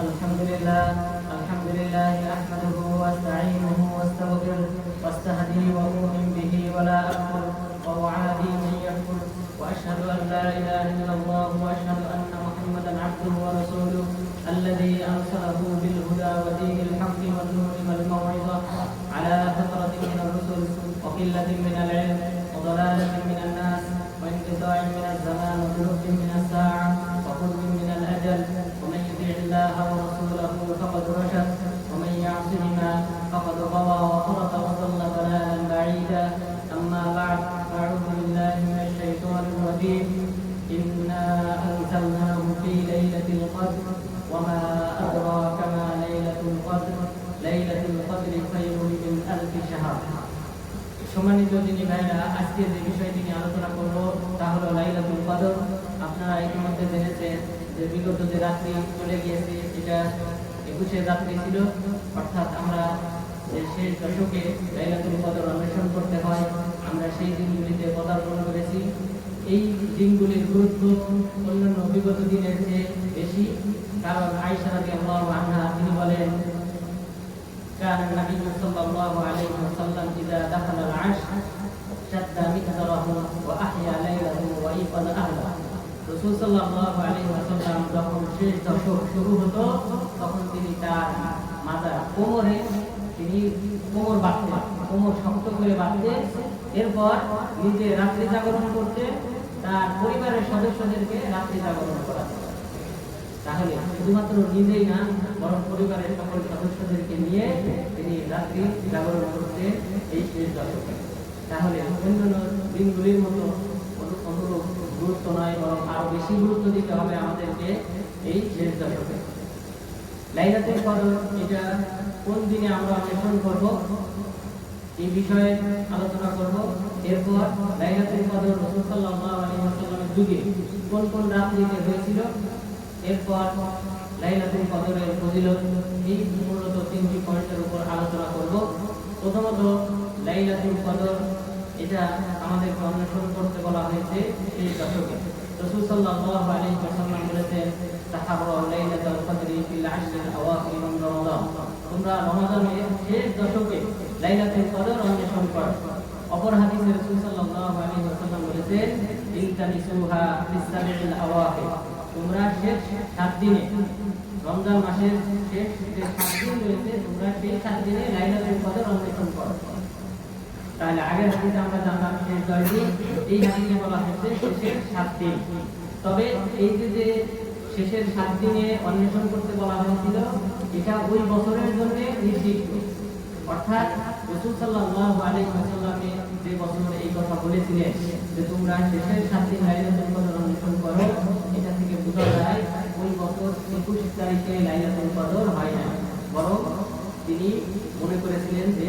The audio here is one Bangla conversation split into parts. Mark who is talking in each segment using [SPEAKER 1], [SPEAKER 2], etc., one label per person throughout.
[SPEAKER 1] الحمد لله الحمد لله أحمده وأستعينه وأستغفره واستهدي وأؤمن به ولا أكفر وأعادي من يكفر وأشهد أن لا إله إلا الله وأشهد أن محمدا عبده ورسوله الذي أرسله بالهدى ودين الحق والنور والموعظة على فترة من الرسل وقلة من العلم وضلالة من الناس وانقطاع من الزمان وذنوب من الساعة. فقد رشد ومن يعصهما فقد غوى وفرط وضل ضلالا بعيدا أما بعد أعوذ بالله من الشيطان الرجيم إنا أنزلناه في ليلة القدر وما أدراك ما ليلة القدر ليلة القدر خير من ألف شهر সম্মানিত যিনি ভাইরা আজকে যে বিষয়টি নিয়ে আলোচনা করব তা হলো লাইলাতুল কদর আপনারা ইতিমধ্যে জেনেছেন যে বিগত যে রাত্রি চলে গিয়েছে এটা একুশে রাত্রি ছিল অর্থাৎ আমরা যে শেষ দশকে লাইলাতুল কদর অন্বেষণ করতে হয় আমরা সেই দিনগুলিতে পদার্পণ করেছি এই দিনগুলির গুরুত্ব অন্যান্য বিগত দিনের চেয়ে বেশি কারণ আয়সা রাদিয়াল্লাহু আনহা তিনি বলেন كان النبي صلى الله عليه وسلم إذا دخل العشر شد مئزره وأحيا ليله وأيقظ أهله রসুল সাল্লাহ আলী ওয়াসাল্লাম যখন শেষ দশক শুরু হতো তখন তিনি তার মাথা কোমরে তিনি কোমর বাঁধতেন কোমর শক্ত করে বাঁধতে, এরপর নিজে রাত্রি জাগরণ করতে, তার পরিবারের সদস্যদেরকে রাত্রি জাগরণ করাতেন তাহলে শুধুমাত্র নিজেই না, বরং পরিবারের সকল সদস্যদেরকে নিয়ে তিনি রাত্রি জাগরণ করতে এই শেষ দশকে তাহলে অন্যান্য দিনগুলির মতো অনু- অনুরূপ গুরুত্ব নয়, বরং আরও বেশি গুরুত্ব দিতে হবে আমাদেরকে এই শেষ দশকে লাইলাতুল কদর, এটা কোন দিনে আমরা অন্বেষণ করব? এই বিষয়ে আলোচনা করব। এরপর লাইলাতুল কদর রাসূল সাল্লাল্লাহু আলাইহি ওয়াসাল্লামের যুগে কোন কোন রাত্রিতে হয়েছিল? এরপর লাইলাতুল কদরের ফজিলত, এই মূলত তিনটি পয়েন্টের উপর আলোচনা করব। প্রথমত, লাইলাতুল কদর, এটা আমাদেরকে অন্বেষণ করতে বলা হয়েছে এই দশকে। রাসূল সাল্লাল্লাহু আলাইহি ওয়াসাল্লাম বলেছেন তাহাররা লাইলাতুল কদরি ফিল আশরিল আওয়াখির মিন রমাদান। তোমরা রমাদানের শেষ দশকে লাইলাতুল কদর অন্বেষণ করো। অপর হাদিসে রাসূল সাল্লাল্লাহু আলাইহি ওয়াসাল্লাম বলেছেন, ইলতামিসুহা ফিস সাবিল আওয়াখির তোমরা শেষ সাত দিনে, রমজান মাসের শেষ যে সাত দিন রয়েছে, তোমরা সেই সাত দিনে লাইলাতুল কদর অন্বেষণ করো। তাহলে আগের হাদিসে আমরা জানলাম, শেষ দশ দিন, এই হাদিসে বলা হচ্ছে শেষের সাত দিন। তবে এই যে শেষের সাত দিনে অন্বেষণ করতে বলা হয়েছিল, এটা ওই বছরের জন্য তিনি মনে করেছিলেন যে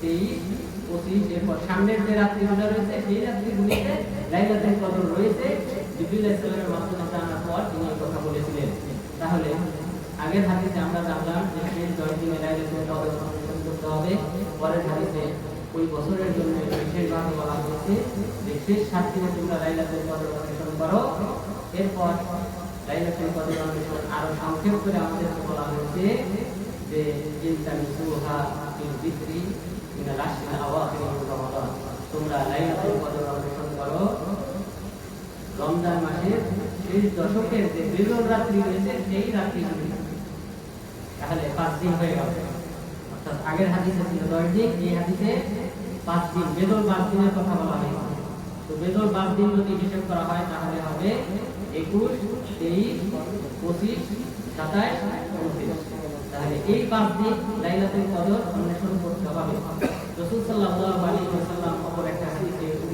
[SPEAKER 1] তেইশ পঁচিশ সামনের যে রাত্রিগুলো রয়েছে, সেই রাত্রিগুলিতে লাইলাতুল কদর রয়েছে। জিবরিল ইসলামের বলা হয়েছে যে শেষ সাত তোমরা লাইলাতুল কদর অন্বেষণ করো। করো। রমজান মাসের শেষ দশকের যে বেজর রাত্রি রয়েছে, সেই রাত্রিগুলি। তাহলে পাঁচ দিন হয়ে গেল। অর্থাৎ আগের হাদিসে ছিল দশ দিন, এই হাদিসে পাঁচ দিন। বেদর পাঁচ দিনের কথা বলা হয়েছে। তো বেদর পাঁচ দিন যদি হিসেব করা হয়, তাহলে হবে একুশ, তেইশ, পঁচিশ সাতাশ উনত্রিশ। তাহলে এই পাঁচ দিন লাইলাতুল কদর অন্বেষণ করতে হবে। রসুল সাল্লাল্লাহু আলাইহি ওয়াসাল্লাম অপর একটা হাদিসে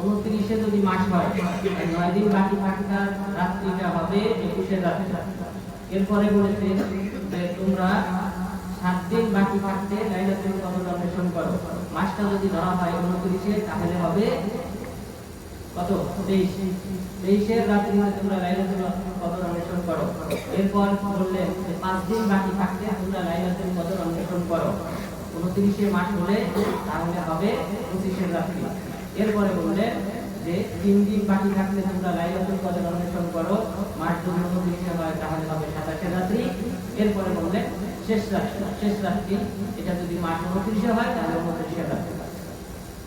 [SPEAKER 1] উনত্রিশে যদি মাস হয় নয় দিন বাকি থাকার রাত্রিটা হবে একুশের রাত্রি এরপরে বলেছে যে তোমরা সাত দিন বাকি থাকতে লাইলাতুল কদর অন্বেষণ করো। মাসটা যদি ধরা হয় উনত্রিশে, তাহলে হবে কত? তেইশ। তেইশের রাত্রি তোমরা লাইলাতুল কদর অন্বেষণ করো। এরপর বললেন যে পাঁচ দিন বাকি থাকতে তোমরা লাইলাতুল কদর অন্বেষণ করো। উনত্রিশে মাস হলে তাহলে হবে পঁচিশের রাত্রি। এরপরে বললেন যে, তিন দিন বাকি থাকতে তোমরা লাইলাতুল কদর অন্বেষণ করো মাস যদি উনত্রিশে হয় তাহলে হবে সাতাশের রাত্রি। এরপরে বললেন শেষ রাত্রি শেষ রাত্রি, এটা যদি মাস উনত্রিশে হয়, তাহলে উনত্রিশের রাত্রি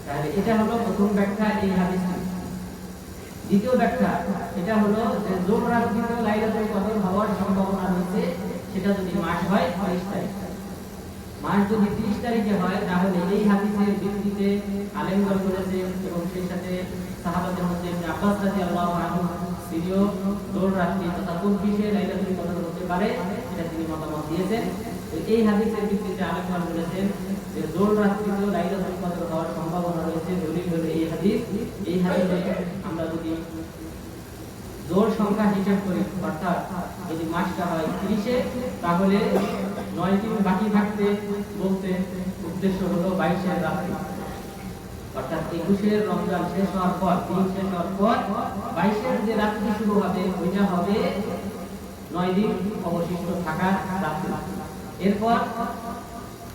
[SPEAKER 1] তাহলে এটা হলো প্রথম ব্যাখ্যা এই হাদিসটি। দ্বিতীয় ব্যাখ্যা, এটা হলো যে জোর রাত্রিতে লাইলাতুল কদর হওয়ার সম্ভাবনা রয়েছে, সেটা যদি মাস হয় 30 তারিখ। মাস যদি 30 তারিখে হয়, তাহলে এই হাদিসের ভিত্তিতে আলেমগণ বলেছে এবং সেই সাথে সাহাবাদের মধ্যে আব্বাস তিনিও জোর রাত্রি তথা পারে তিনি মতামত দিয়েছেন। এই ভিত্তিতে বলেছেন যে হওয়ার সম্ভাবনা রয়েছে। এই এই আমরা যদি জোর সংখ্যা হিসাব করি, অর্থাৎ যদি মাসটা হয় তিরিশে, তাহলে নয় দিন বাকি থাকতে বলতে উদ্দেশ্য হলো বাইশের রাত্রি। অর্থাৎ একুশের রমজান শেষ হওয়ার পর দিন শেষ হওয়ার পর বাইশের যে রাত্রি শুরু হবে, ওইটা হবে নয় দিন অবশিষ্ট থাকা রাত্রি। এরপর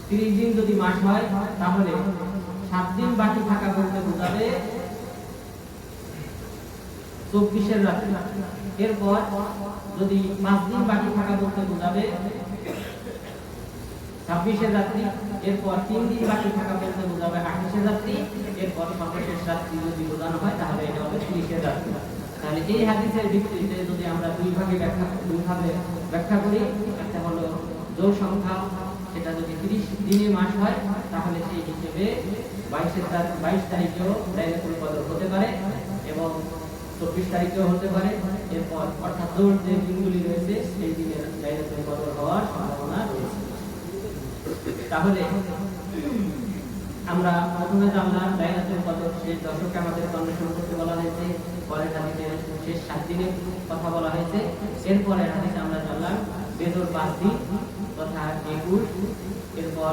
[SPEAKER 1] তিরিশ দিন যদি মাস হয়, তাহলে সাত দিন বাকি থাকা বলতে বোঝাবে চব্বিশের রাত্রি। এরপর যদি পাঁচ দিন বাকি থাকা বলতে বোঝাবে ছাব্বিশের রাত্রি এরপর তিন দিন বাকি থাকা বলতে বোঝাবে আঠাশের রাত্রি এরপর সর্বশেষ রাত্রি যদি বোঝানো হয়, তাহলে এটা হবে তিরিশের রাত্রি তাহলে এই হাদিসের ভিত্তিতে যদি আমরা দুই ভাগে ব্যাখ্যা, দুই ভাগে ব্যাখ্যা করি, একটা হলো জোর সংখ্যা, সেটা যদি তিরিশ দিনে মাস হয়, তাহলে সেই হিসেবে বাইশের বাইশ তারিখেও লাইলাতুল কদর হতে পারে এবং চব্বিশ তারিখেও হতে পারে। এরপর অর্থাৎ জোর যে দিনগুলি রয়েছে, সেই দিনে লাইলাতুল কদর হওয়ার সম্ভাবনা রয়েছে। তাহলে, আমরা প্রথমে জানলাম লাইলাতুল কদর শেষ দশকে আমাদের অন্বেষণ করতে বলা হয়েছে, পরের হাদিসে শেষ সাত দিনের কথা বলা হয়েছে। এরপরে হাদিসে আমরা জানলাম বেদর পাঁচ দিন তথা একুশ, এরপর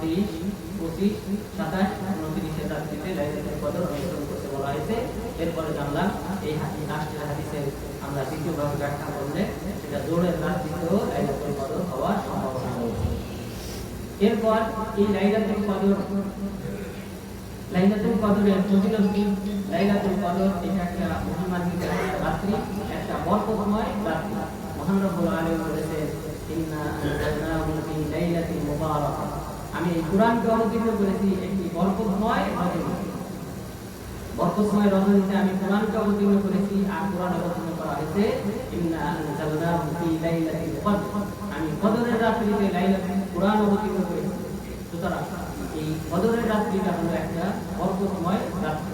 [SPEAKER 1] তেইশ, পঁচিশ, সাতাশ উনত্রিশের রাত্রিতে লাইলাতুল কদর অন্বেষণ করতে বলা হয়েছে। এরপরে জানলাম, এই হাদিস লাস্টের হাদিসের আমরা দ্বিতীয়ভাবে ব্যাখ্যা করলে সেটা জোরের রাত্রিতেও লাইলাতুল কদর হওয়ার সম্ভাবনা রয়েছে এরপর এই লাইলাতুল কদর লাইলাতুল কদরের কি লাইলাতুল কদর এটা একটা মহিমান্বিত রাত্রি, একটা বরকতময় রাত্রি মহান রব্বুল আলামিন বলেছেন ইন্না আনজালনাহু ফি লাইলাতিন মুবারাকাহ আমি এই কোরআনকে অবতীর্ণ করেছি, একটি বরকতময় রজনী। বরকতময় রজনীতে আমি কোরআনকে অবতীর্ণ করেছি, আর কোরআন অবতীর্ণ করা হয়েছে, ইন্না আনজালনাহু ফি লাইলাতিল কদর। আমি কদরের রাত্রিতে লাইলাতুল কোরআন অবতীর্ণ করেছি সুতরাং এই কদরের রাত্রিটা হলো একটা বরকতময় রাত্রি।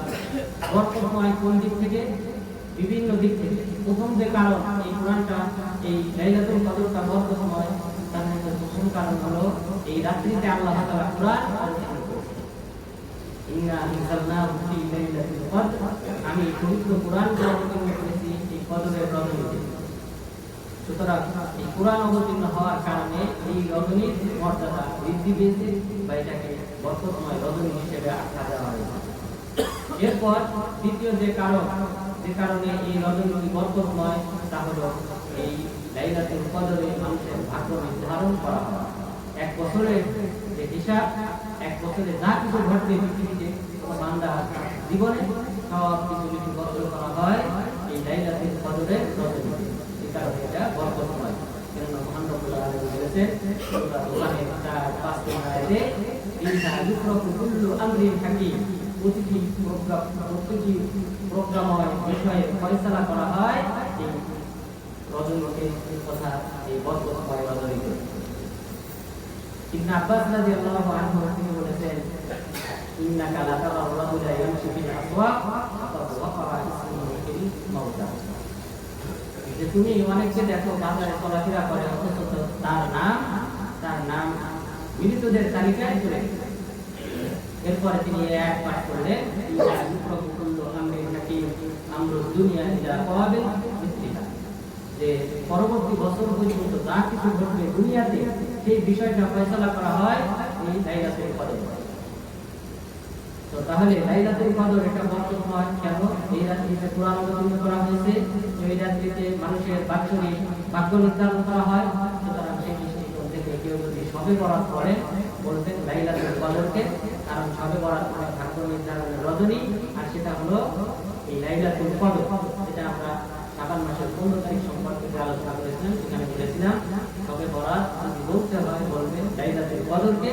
[SPEAKER 1] বরকতময় কোন দিক থেকে? বিভিন্ন দিক থেকে। প্রথম যে কারণ এই কোরআনটা, এই লাইলাতুল কদরটা বরকতময় তার মধ্যে প্রথম কারণ হলো এই রাত্রিতে আল্লাহ তাআলা কোরআন আমি পবিত্র কোরআনকে অবতীর্ণ করেছি এই কদরের রজনীতে সুতরাং এই কোরআন অবতীর্ণ হওয়ার কারণে এই রজনীর মর্যাদা বৃদ্ধি পেয়েছে বা এটাকে বর্তমানে রজনী হিসেবে আখ্যা দেওয়া হয়েছে। এরপর দ্বিতীয় যে কারণ, যে কারণে এই রজনী বরকতময় তা হলো এই লাইলাতুল কদরে মানুষের ভাগ্য নির্ধারণ করা হয়। এক বছরের যে হিসাব, এক বছরে যা কিছু ঘটবে পৃথিবীতে বান্দা জীবনে সব কিছু লিপিবদ্ধ করা হয় এই লাইলাতুল কদরের রজনীতে। কারণে এটা আলামিন বলেছেন যে তুমি অনেককে দেখো বাজারে চলাফেরা করে, অথচ তার নাম তার নাম মৃতদের তালিকায় চলে এরপরে তিনি এক পাঠ করলেন যে পরবর্তী বছর পর্যন্ত যা কিছু ঘটবে দুনিয়াতে, সেই বিষয়টা ফয়সালা করা হয় এই লাইলাতুল কদর তো তাহলে লাইলাতুল কদর এটা বর্তমান কেন এই রাত্রিতে কোরআন অবতীর্ণ করা হয়েছে। এই রাত্রিতে মানুষের বাৎসরিক ভাগ্য নির্ধারণ করা হয়। সুতরাং সেই দৃষ্টিকোণ থেকে কেউ যদি সবে বরাত করে বলতেন লাইলাতুল কদরকে। কারণ সবে বরাত মানে ভাগ্য নির্ধারণের রজনী। আর সেটা হলো এই লাইলাতুল কদর, যেটা আমরা শাবান মাসের পনেরো তারিখ সম্পর্কে আলোচনা করেছিলাম, সেখানে বলেছিলাম, সবে বরাত যদি বলতে হয়, বলবেন লাইলাতুল কদরকে।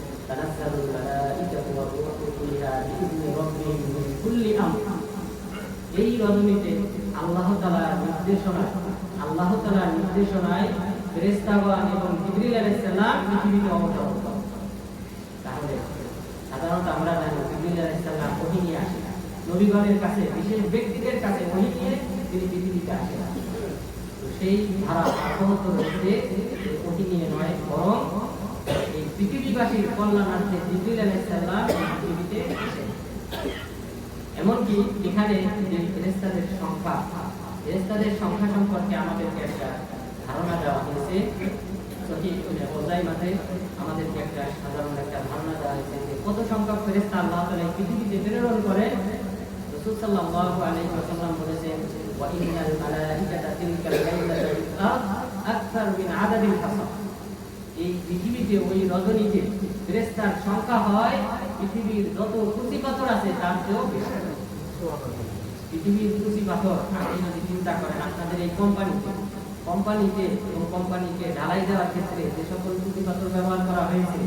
[SPEAKER 1] মালাইকাতু ওয়া রূহু ফিহা বিইذনি রাব্বিহিম মিন কুল্লি আমর এই রজনীতে আল্লাহ তাআলার নির্দেশনা আল্লাহ তাআলার নির্দেশনায় ফেরেশতাগণ এবং জিবরিল আলাইহিস সালাম পৃথিবীতে অবতরণ করে তাহলে সাধারণত আমরা জানি জিবরিল আলাইহিস সালাম ওহী নিয়ে আসে নবীগণের কাছে, বিশেষ ব্যক্তিদের কাছে ওহী নিয়ে তিনি পৃথিবীতে আসেন তো সেই ধারা অব্যাহত রয়েছে ওহী নিয়ে নয়, বরং পৃথিবীবাসীর কল্যাণার্থে জিবরিল এই পৃথিবীতে এমনকি এখানে যে ফেরেশতাদের সংখ্যা ফেরেশতাদের সংখ্যা সম্পর্কে আমাদেরকে একটা ধারণা দেওয়া হয়েছে। আমাদেরকে একটা সাধারণ একটা ধারণা দেওয়া হয়েছে কত সংখ্যক পৃথিবীতে প্রেরণ করে রাসূল এই পৃথিবীতে, ওই রজনীতে ফেরেশতার সংখ্যা হয় পৃথিবীর যত কুচি পাথর আছে, তার চেয়েও বেশি। পৃথিবীর কুচি পাথর, আপনি যদি চিন্তা করেন, আপনাদের এই কোম্পানিতে কোম্পানিতে এবং কোম্পানিকে ঢালাই দেওয়ার ক্ষেত্রে যে সকল কুচি পাথর ব্যবহার করা হয়েছে,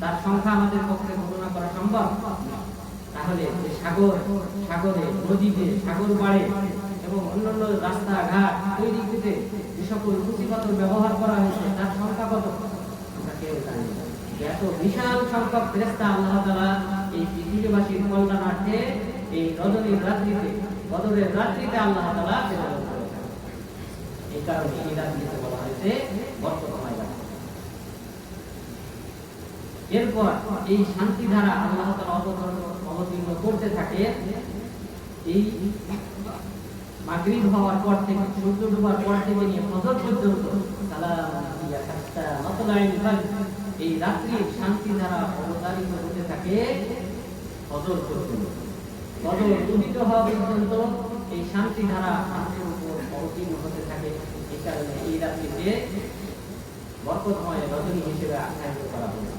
[SPEAKER 1] তার সংখ্যা আমাদের পক্ষে গণনা করা সম্ভব? তাহলে যে সাগর, সাগরে, নদীতে, সাগর পাড়ে এবং অন্যান্য রাস্তাঘাট তৈরি করতে যে সকল কুচি পাথর ব্যবহার করা হয়েছে, তার সংখ্যা কত? এত বিশাল সংখ্যক ফেরেস্তা আল্লাহ এই পৃথিবীবাসীর কল্যাণার্থে এই রজনীর রাত্রিতে, বদরের রাত্রিতে আল্লাহ করেছেন। এই কারণে এরপর এই শান্তি ধারা অবতরণ করতে থাকে, এই হওয়ার পর থেকে, সূর্য পর থেকে নিয়ে ফজর পর্যন্ত এই রাত্রির শান্তি ধারা অবতারিত হতে থাকে ফজর পর্যন্ত ফজর উদিত হওয়া পর্যন্ত এই শান্তি ধারা মানুষের উপর অবতীর্ণ হতে থাকে এই কারণে এই রাত্রিতে বরকতময় রজনী হিসেবে আখ্যায়িত করা হয়েছে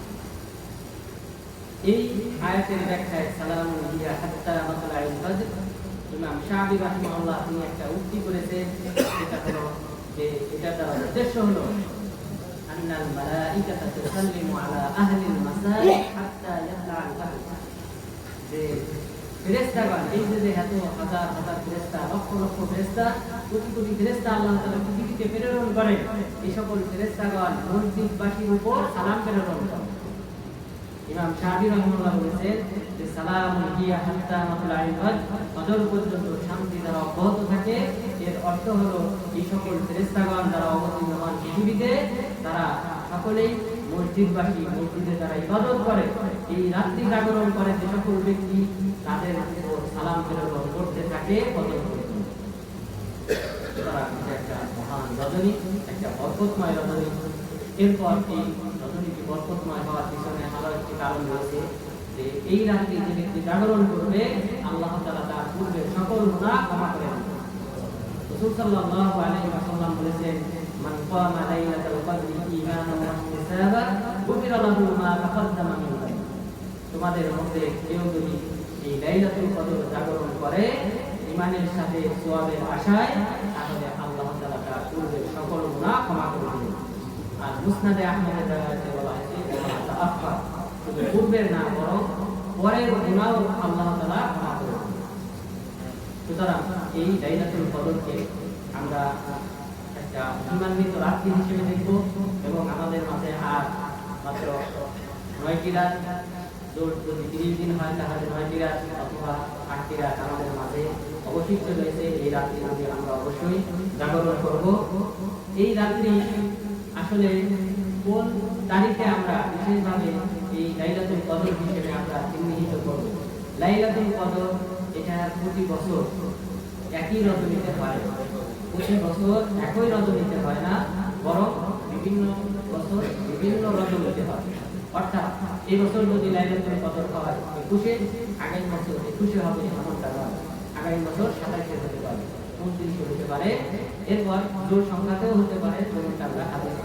[SPEAKER 1] এই আয়াতের ব্যাখ্যায় সালাম ইমাম শাহি রাহিমাহুল্লাহ তিনি একটা উক্তি করেছেন সেটা হলো যে এটা দ্বারা উদ্দেশ্য হলো আল্লাহ তাআলা পৃথিবীতে প্রেরণ করেন এই সকল ফেরেশতাগণ মসজিদবাসীর উপর শান্তি দ্বারা অব্যাহত থাকে এর অর্থ হলো এই সকল ফেরেশতাগণ যারা অবতীর্ণ হন পৃথিবীতে, তারা সকলেই মসজিদবাসী, মসজিদে যারা ইবাদত করে। এই রাত্রি জাগরণ করে যে সকল ব্যক্তি তাদের সালাম প্রেরণ করতে থাকে একটা এই রাত্রি যে ব্যক্তি জাগরণ করবে, আল্লাহ তাআলা তার পূর্বের সকল গুনাহ ক্ষমা করে দেবেন। রাসূল সাল্লাল্লাহু মান মিন তোমাদের মধ্যে কেউ যদি এই লাইলাতুল কদর জাগরণ করে ইমানের সাথে সোয়াবের আশায় তাহলে আল্লাহ তাআলা তার পূর্বের সকল গুনাহ ক্ষমা করে দিবেন আর মুসনাদে আহমদের জায়গাতে বলা হয়েছে পূর্বের না বরং পরের গুনাহও আল্লাহ তাআলা সুতরাং এই লাইলাতুল কদরকে আমরা একটা ইমান্বিত রাত্রি হিসেবে দেখব এবং আমাদের মাঝে আর মাত্র নয়টি রাত যদি তিরিশ দিন হয়, তাহলে নয়টি রাত অথবা আটটি রাত আমাদের মাঝে অবশিষ্ট রয়েছে। এই রাত্রি মাঝে আমরা অবশ্যই জাগরণ করব। এই রাত্রি আসলে কোন তারিখে আমরা বিশেষভাবে এই লাইলাতুল কদর হিসেবে আমরা চিহ্নিত করব? লাইলাতুল কদর এটা প্রতি বছর একই রজনীতে হয়। প্রতি বছর একই রজনীতে হয় না, বরং বিভিন্ন বছর বিভিন্ন রজনীতে হয়। অর্থাৎ এই বছর যদি লাইলাতুল কদর হয়, একুশে, আগামী বছর একুশে হবে এমনটা নয় আগামী বছর সাতাশে হতে পারে, উনত্রিশে হতে পারে। এরপর জোর সংখ্যাতেও হতে পারে যেমনটা আমরা হাদিস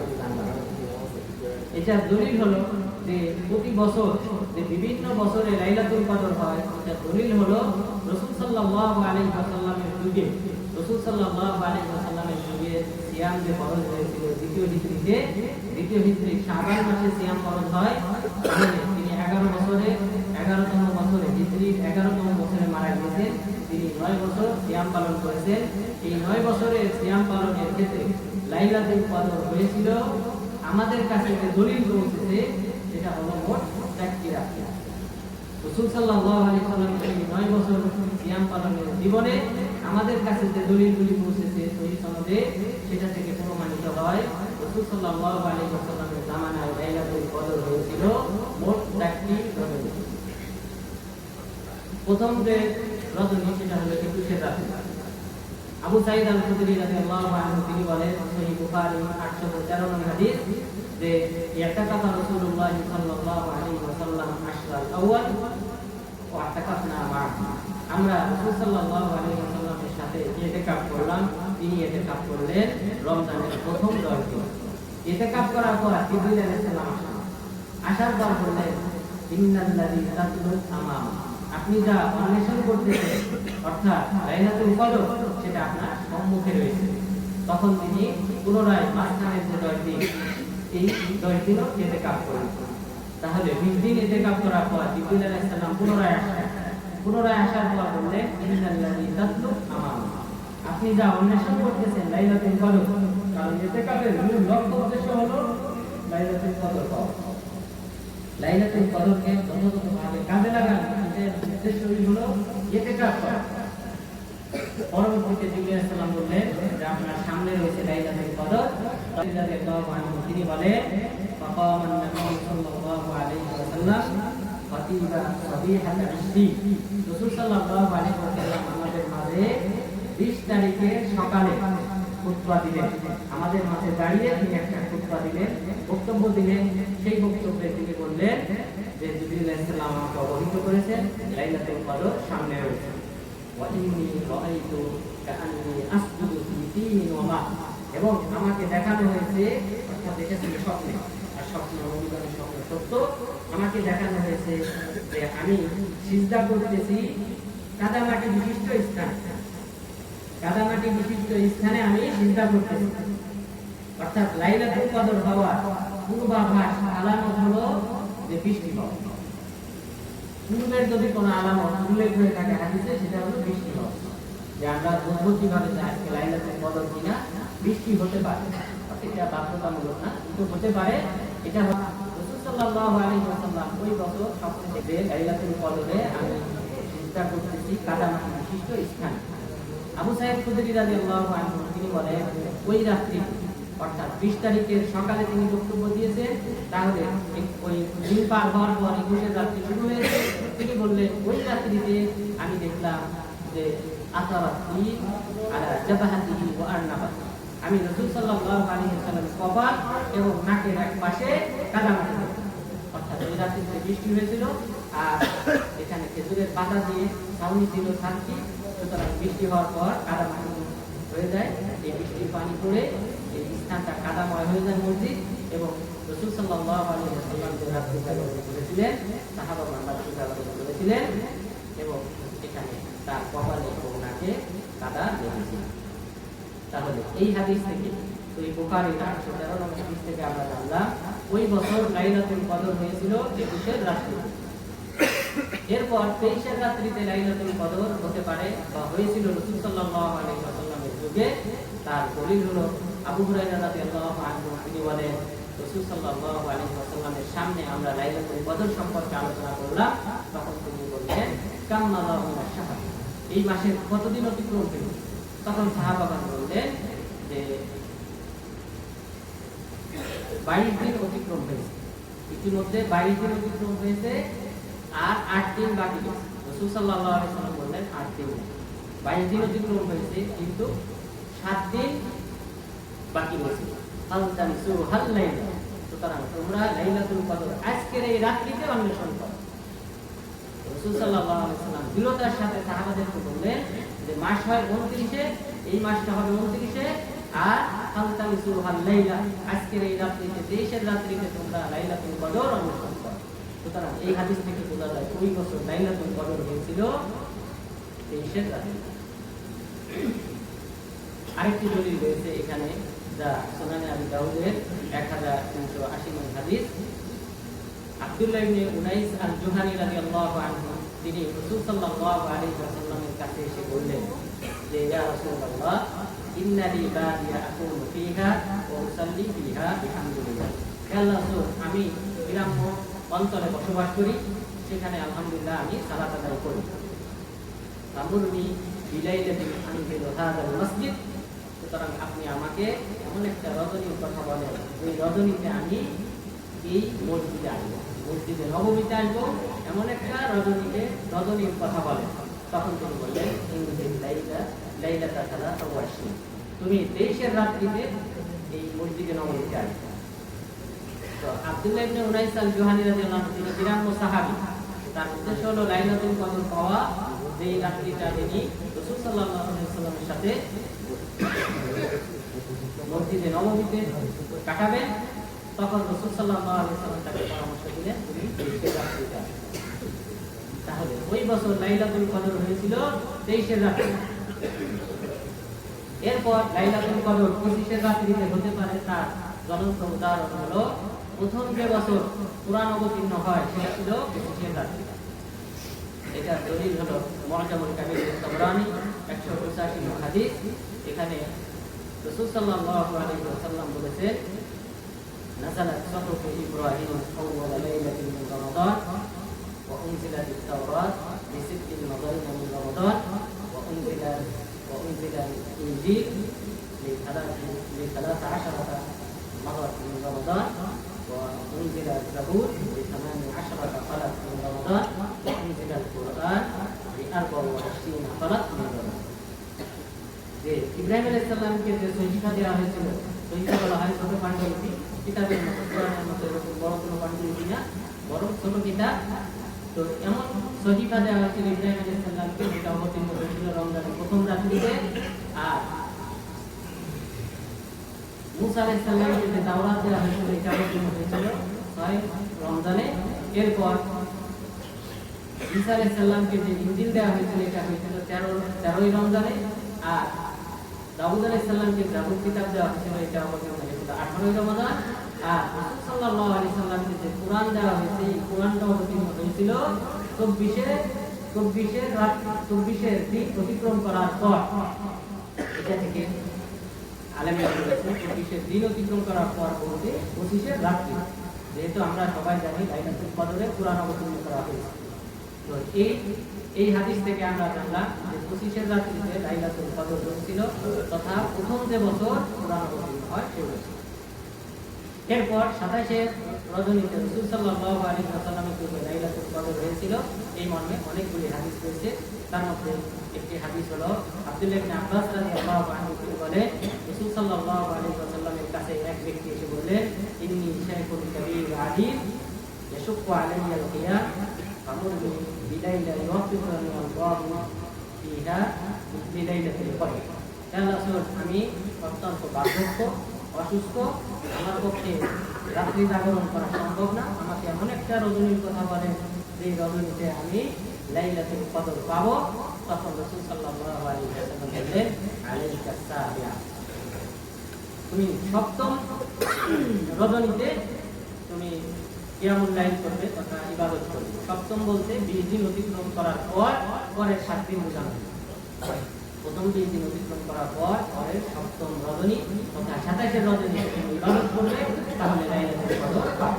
[SPEAKER 1] এটা দলিল হলো যে প্রতি বছর যে বিভিন্ন বছরে লাইলাতুল কদর হয় এটা দলিল হলো রাসূল সাল্লাল্লাহু আলাইহি ওয়াসাল্লামের যুগে, রাসূল সাল্লাল্লাহু আলাইহি ওয়াসাল্লামের যুগে সিয়াম যে ফরজ হয়েছিল, দ্বিতীয় হিজরিতে দ্বিতীয় হিজরি শাবান মাসে সিয়াম ফরজ হয়। তিনি 11 বছরে 11তম বছরে হিজরির 11তম বছরে মারা গেছেন তিনি 9 বছর সিয়াম পালন করেছেন। এই 9 বছরে সিয়াম পালনের ক্ষেত্রে লাইলাতুল কদর হয়েছিল। আমাদের কাছে যে দলিল পৌঁছেছে সেটা হলো মোট জীবনে আমাদের কাছে যে দলিলগুলি পৌঁছেছে সহি সনদে সেটা থেকে প্রমাণিত হয়। রসুল সাল্লাল্লাহু আলাইহি সাল্লামের জামানায় লাইলাতুল কদর হয়েছিল, মোট চারটি প্রথম যে রজনী, সেটা হলো একুশের রাত্রি আবু সাইদ আল খুদরি রাদিয়াল্লাহু আনহু, তিনি বলেন, সহিহ বুখারী 813 নম্বর হাদিস যে ইয়াতাকাফা রাসূলুল্লাহ সাল্লাল্লাহু আলাইহি আমরা রাসূল সাথে করলাম, তিনি করলেন রমজানের প্রথম 10 দিন। ইতিকাফ করার পর আসলেন। আসার পর বললেন, ইন্নাল্লাযী আমাম আপনি যা অন্বেষণ করতেছেন, অর্থাৎ লাইলাতুল কদর, সেটা আপনার সম্মুখে রয়েছে। তখন তিনি পুনরায় মাঝখানের যে দশ দিন, এই দশ দিনও এতে কাপ করেন। তাহলে বিশ এতে কাপ করার পর জিবরিল আলাইহিস পুনরায় আসলেন পুনরায় আসার পর বললেন আপনি যা অন্বেষণ করতেছেন লাইলাতুল কদর কারণ এতে কাপের মূল লক্ষ্য উদ্দেশ্য হলো লাইলাতুল কদর লাইলাতুল কদরকে যথাযথভাবে কাজে লাগান উদ্দেশ্যই হলো পরবর্তীতে সালাম বললেন যে আপনার সামনে রয়েছে লাইলাতুল কদর। আনহু তিনি বলে فقام النبي صلى الله عليه وسلم خطيبا صبيحة عشري রাসূল সাল্লাল্লাহু আলাইহি ওয়াসাল্লাম আমাদের মাঝে 20 তারিখে সকালে খুতবা দিলেন আমাদের মাঝে দাঁড়িয়ে তিনি একটা খুতবা দিলেন বক্তব্য দিলেন সেই বক্তব্যে তিনি বললেন যে জিবরিল আলাইহিস সালাম আমাকে অবহিত করেছেন লাইলাতুল কদর সামনে রয়েছে ওয়া ইন্নী রাআইতু কাআন্নী আসজুদু ফি তিন ওয়া মা এবং আমাকে দেখানো হয়েছে অর্থাৎ দেখেছি স্বপ্নে আর আমাকে দেখানো হয়েছে যে আমি সিজদা করতেছি কাদামাটি বিশিষ্ট স্থান। কাদামাটি বিশিষ্ট স্থানে আমি চিন্তা করতেছি। অর্থাৎ লাইলাতুল কদর হওয়ার পূর্বাভাস, আলামত হলো যে বৃষ্টি হওয়া পূর্বের যদি কোনো আলামত উল্লেখ হয়ে থাকে হাদিসে, সেটা হলো বৃষ্টি হওয়া যে আমরা বুঝব ভাবে যে আজকে লাইলাতুল কদর কিনা, বৃষ্টি হতে পারে। এটা বাধ্যতামূলক না, কিন্তু হতে পারে এটা তিনি বলেন, ওই রাত্রি, অর্থাৎ বিশ তারিখের সকালে তিনি বক্তব্য দিয়েছেন তাহলে ওই দিন পার হওয়ার পর একুশের রাত্রি শুরু হয়েছে। তিনি বললেন, ওই রাত্রিতে আমি দেখলাম যে আসারাতি আলা জাবাহাতিহি ওয়া আরনাবাতি। আমি রাসূল ওয়াসাল্লামের কপাল এবং নাকের এক পাশে কাদামাটি দেখলাম। অর্থাৎ ওই রাত্রিতে বৃষ্টি হয়েছিল আর এখানে খেজুরের পাতা দিয়ে ছিল সুতরাং বৃষ্টি হওয়ার পর হয়ে যায় এই বৃষ্টির পানি পড়ে এই স্থানটা কাদাময় হয়ে যায় মসজিদ এবং রসুল আলাইহি ওয়াসাল্লাম যে রাত্রি করেছিলেন রাত্রি করেছিলেন এবং এখানে তার কপালে এবং নাকে কাদা লেগেছিল তাহলে এই হাদিস থেকে এই আটশো তেরো নম্বর হাদিস থেকে আমরা জানলাম, ওই বছর লাইলাতুল কদর হয়েছিল একুশের রাত্রি। এরপর তেইশের রাত্রিতে লাইলাতুল কদর হতে পারে বা হয়েছিল রসুল যুগে। তার দলিল হলো, আবু তিনি বলেন, রসুল সামনে আমরা লাইলাতুল কদর সম্পর্কে আলোচনা করলাম। তখন তিনি বললেন শাহাদ এই মাসের কতদিন অতিক্রম হইল তখন সাহাবাগান বললেন যে বাইশ দিন অতিক্রম হয়েছে। ইতিমধ্যে বাইশ দিন অতিক্রম হয়েছে আর আট দিন বাকি বললেন, আট দিন বাইশ দিন অতিক্রম হয়েছে, কিন্তু সাত দিন বাকি আজকের এই রাত্রিতে সাথে সাহাবাদেরকে বললেন যে, মাস হয় 29 এই মাসটা হবে 29 আর হাল তানিসু লাইলা, আজকের এই রাত্রিতে 23 রাত্রিতে তোমরা লাইলাতুল কদর অন্বেষণ করো। সুতরাং এই হাদিস থেকে বোঝা যায়, ওই বছর লাইলাতুল কদর হয়েছিল 23 এর রাত্রিতে। আরেকটি দলিল রয়েছে এখানে, যা সোনানে আবি দাউদের এক হাজার তিনশো আশি নং হাদিস। আব্দুল্লাহ ইবনে উনাইস আল জুহানি রাদিয়াল্লাহু আনহু, তিনি রাসূল সাল্লাল্লাহু আলাইহি ওয়াসাল্লামের কাছে এসে বললেন যে, ইয়া রাসূলুল্লাহ ইন্না লি বাদিয়া আকুনু ফিহা ওয়া উসাল্লি ফিহা বিহামদুলিল্লাহ হে আল্লাহ আমি গ্রাম্য অঞ্চলে বসবাস করি, সেখানে আলহামদুলিল্লাহ আমি সালাত আদায় করি। তামুরনি বিলাইলাতিন আনফিল হাদাল মসজিদ। সুতরাং আপনি আমাকে এমন একটা রজনীর কথা বলেন, ওই রজনীতে আমি এই মসজিদে আসব মসজিদে নবমীতে আসব, এমন একটা রজনীতে রজনীর কথা বলেন। তখন তিনি বললেন ইংরেজি লাইলা লাইলাতা তুমি তেইশের রাত্রিতে এই মসজিদে নবমীতে আসবে। তো ইবনে উনাইস আল তিনি তার উদ্দেশ্য হলো লাইলাতুল কদর পাওয়া রাত্রিটা তিনি সাল্লাল্লাহু সাথে মসজিদে নবমীতে কাটাবেন। তখন রসুল আলাইসাল্লাম তাকে পরামর্শ দিলেন, তুমি তেইশের রাত্রিতে আসো। তাহলে ওই বছর লাইলাতুল কদর হয়েছিল তেইশের রাত্রি। এরপর লাইলাতুল কদর পঁচিশের রাত্রিতে হতে পারে তার জ্বলন্ত উদাহরণ হলো। প্রথম যে বছর কোরআন অবতীর্ণ হয়, সেটা ছিল পঁচিশের রাত্রি। এটা দলিল হলো মহাজামুল কাবির তবরানি, একশো পঁচাশি হাদিস। এখানে রসুল সাল্লাল্লাহু আলাইহি ওয়াসাল্লাম বলেছেন, নাজালাত সফর ইব্রাহিম আউয়াল লাইলাতিন মিন রমাদান। وأنزلت التوراة بست نظرين من رمضان وأنزل وأنزل الإنجيل لثلاث لثلاث عشرة مرة من رمضان وأنزل الزبور لثمان عشرة فلك من رمضان وأنزل القرآن لأربع وعشرين فلك من رمضان যে ইব্রাহিম আলাইহিস সালামকে যে সহিফা দেওয়া হয়েছিল সহিফা বলা হয় ছোট পাণ্ডুলিপি কিতাবের মতো কোরআনের মতো এরকম বড় কোনো পাণ্ডুলিপি না বড় ছোট কিতাব তো এমন দেওয়া হয়েছিল ইব্রাহিম সালামকে যেটা অবতীর্ণ হয়েছিল রমজানের প্রথম রাত্রিতে, আর মুসা সালামকে যে তাওরাত দেওয়া হয়েছিল, এটা অবতীর্ণ হয়েছিল রমজানে। এরপর ঈসা সালামকে যে ইনজিল দেওয়া হয়েছিল, এটা হয়েছিল তেরো, তেরোই রমজানে। আর দাউদ আলাইহিস সালামকে জাবুর কিতাব দেওয়া হয়েছিল, এটা অবতীর্ণ হয়েছিল আঠারোই রমজান। যেহেতু আমরা সবাই জানি লাইলাতুল কদরে কোরআন অবতীর্ণ করা হয়েছে তো এই এই হাদিস থেকে আমরা জানলাম যে পঁচিশের রাত্রিতে লাইলাতুল কদর ছিল তথা প্রথম যে বছর কোরআন অবতীর্ণ হয় সে বছর এরপর সাতাইশে রজনীতে রসুল সাল্লাল্লাহু আলাইহি ওয়াসাল্লামের যুগে লাইলাতুল কদর হয়েছিল। এই মর্মে অনেকগুলি হাদিস রয়েছে। তার মধ্যে একটি হাদিস হলো, আব্দুল্লাহ ইবনে আব্বাস রাদিয়াল্লাহু আনহু তিনি বলে রসুল সাল্লাল্লাহু আলাইহি ওয়াসাল্লামের কাছে এক ব্যক্তি এসে বললেন, ইন্নী শাইখুন কাবীর আদিব, ইয়াশুক্কু আলাইয়া আল-কিয়াম ফামুরনি বিলাইলা ইউফিকুনি আল্লাহু ফিহা বিলাইলাতিল কদর হে রাসূল, আমি অত্যন্ত বার্ধক্য অসুস্থ, আমার পক্ষে রাত্রি জাগরণ করা সম্ভব না। আমাকে এমন একটা রজনীর কথা বলেন, যে রজনীতে আমি লাইলাতুল কদর পাবো। তখন রাসূল সাবিয়া। তুমি সপ্তম রজনীতে তুমি কিয়ামুল লাইল করবে তথা ইবাদত করবে। সপ্তম বলতে বিশ দিন অতিক্রম করার পর পরের সাত দিন বোঝানো প্রথম বিশ দিন অতিক্রম করার পর পরের সপ্তম রজনী তথা সাতাশের রজনী ইবাদত করবে, তাহলে লাইলাতুল কদর থেকে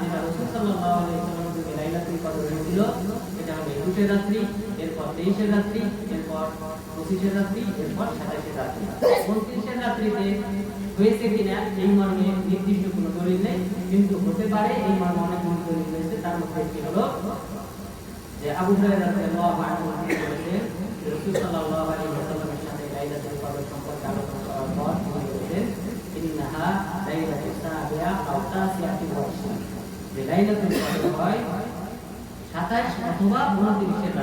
[SPEAKER 1] যেটা রসুল সাল্লাল্লাহু আলাইহি ওয়াসাল্লাম একুশের রাত্রি, এরপর তেইশের রাত্রি, এরপর পঁচিশের রাত্রি, এরপর সাতাশের রাত্রি। উনত্রিশের রাত্রিতে হয়েছে কিনা এই মর্মে নির্দিষ্ট কোনো দলিল নেই, কিন্তু হতে পারে এই মর্মে অনেক দলিল রয়েছে, তার মধ্যে একটি হলো যে আবু হুরায়রা রাদিয়াল্লাহু আনহু তিনি বলেছেন যে রাসূল সাল্লাল্লাহু আলাইহি ওয়াসাল্লামের সাথে লাইলাতুল কদর সম্পর্কে আলোচনা করার পর তিনি বলেছেন, ইন্নাহা লাইলাতুস সাবিয়া আও তাসিয়াতি ওয়া যে লাইলাতুল কদর 27 অথবা 29 এর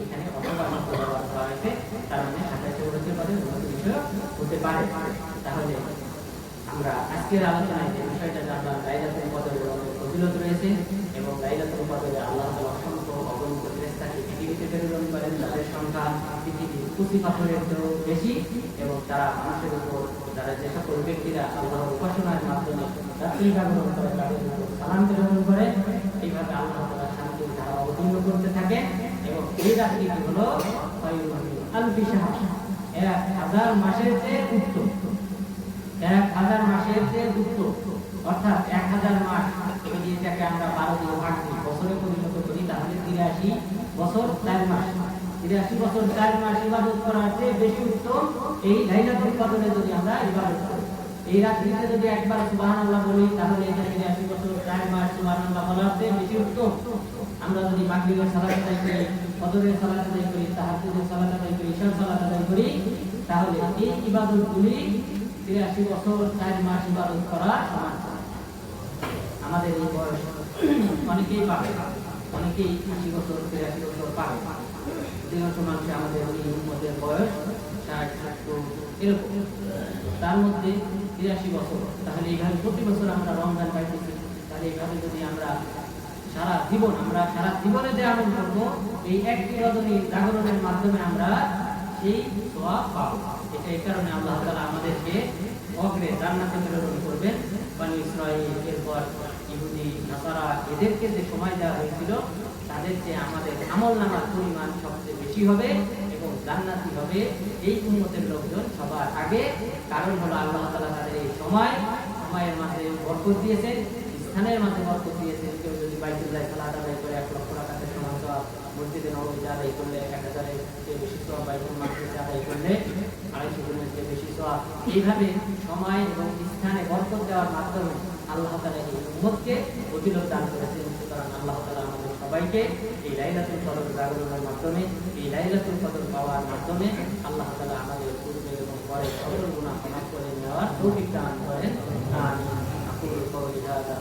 [SPEAKER 1] এখানে ব্যবহার করা হয়েছে তার মানে 27 হতে পারে 29 হতে পারে তাহলে আমরা আজকের আলোচনায় যে বিষয়টা জানলাম লাইলাতুল কদরের অনেক ফজিলত রয়েছে এবং লাইলাতুল কদরে আল্লাহ অসংখ্য অগণিত ফেরেশতাকে পৃথিবীতে প্রেরণ করেন তাদের সংখ্যা পৃথিবীর কুচি পাথরের চেয়েও বেশি এবং তারা মানুষের উপর যারা যে সকল ব্যক্তিরা আল্লাহর উপাসনার মাধ্যমে রাত্রি জাগরণ করে তাদের উপর সালাম প্রেরণ করে, এইভাবে আল্লাহ তাআলা শান্তির ধারা অবতীর্ণ করতে থাকে। এই রাত্রিটি হলো এক হাজার মাসের চেয়ে উত্তম এক হাজার মাসের চেয়ে উত্তম অর্থাৎ এক হাজার মাস যদি এটাকে আমরা বারো দিয়ে ভাগ দিই বছরে পরিণত করি তাহলে তিরাশি বছর চার মাস তিরাশি বছর চার মাস ইবাদত করার চেয়ে বেশি উত্তম এই লাইলাতুল কদরে যদি আমরা ইবাদত করি এই রাত্রিতে যদি একবার সুবহানাল্লাহ বলি, তাহলে এটা তিরাশি বছর চার মাস সুবহানাল্লাহ বলার চেয়ে বেশি উত্তম। আমরা যদি মাগরিবের সালাত আদায় করি, ফজরের সালাত আদায় করি, তাহাজ্জুদের সালাত আদায় করি, ঈশার সালাত আদায় করি, তাহলে এই ইবাদতগুলি তিরাশি বছর, চার মাস ইবাদত করা আমাদের এই বয়স, অনেকেই পাবে অনেকেই আশি বছর, তিরাশি বছর পাবে অধিকাংশ মানুষ আমাদের এই মধ্যে বয়স, ষাট, সত্তর, এরকম। তার মধ্যে তিরাশি বছর, তাহলে এইভাবে প্রতি বছর আমরা রমজান পাইতেছি। তাহলে এইভাবে যদি আমরা সারা জীবন, আমরা সারা জীবনে যে আমল করব, এই একটি রজনী জাগরণের মাধ্যমে আমরা সেই সোয়াব পাবো। এটা এই কারণে আল্লাহ তাআলা আমাদেরকে অগ্রে জান্নাতে প্রেরণ করবেন। বানি ইসরাইল এরপর ইহুদি, নাসারা, এদেরকে যে সময় দেওয়া হয়েছিল তাদের যে আমাদের আমল নামার পরিমাণ সবচেয়ে বেশি হবে। হবে এই উন্মতের লোকজন সবার আগে, কারণ হলো আল্লাহ তাআলা তাদের এই সময়, সময়ের মাঝে বরকত দিয়েছেন, স্থানের মাঝে বরকত দিয়েছেন। কেউ যদি করে এক লক্ষ টাকাতে সমান মসজিদে আদায় করলে এক হাজারের বেশি মাকদিসে আদায় করলে আড়াইশো বেশি সওয়াব। এইভাবে সময় এবং স্থানে বরকত দেওয়ার মাধ্যমে আল্লাহ তালা এই উম্মতকে ফজিলত দান করেছেন। সুতরাং আল্লাহ আমাদের সবাইকে এই লাইলাতুল কদর জাগরণের মাধ্যমে, এই লাইলাতুল কদর পাওয়ার মাধ্যমে আল্লাহ তালা আমাদের পূর্বের এবং পরে সকল গুণা ক্ষমা করে নেওয়ার তৌফিক দান করেন। আমি আকুল কৌলি হাদা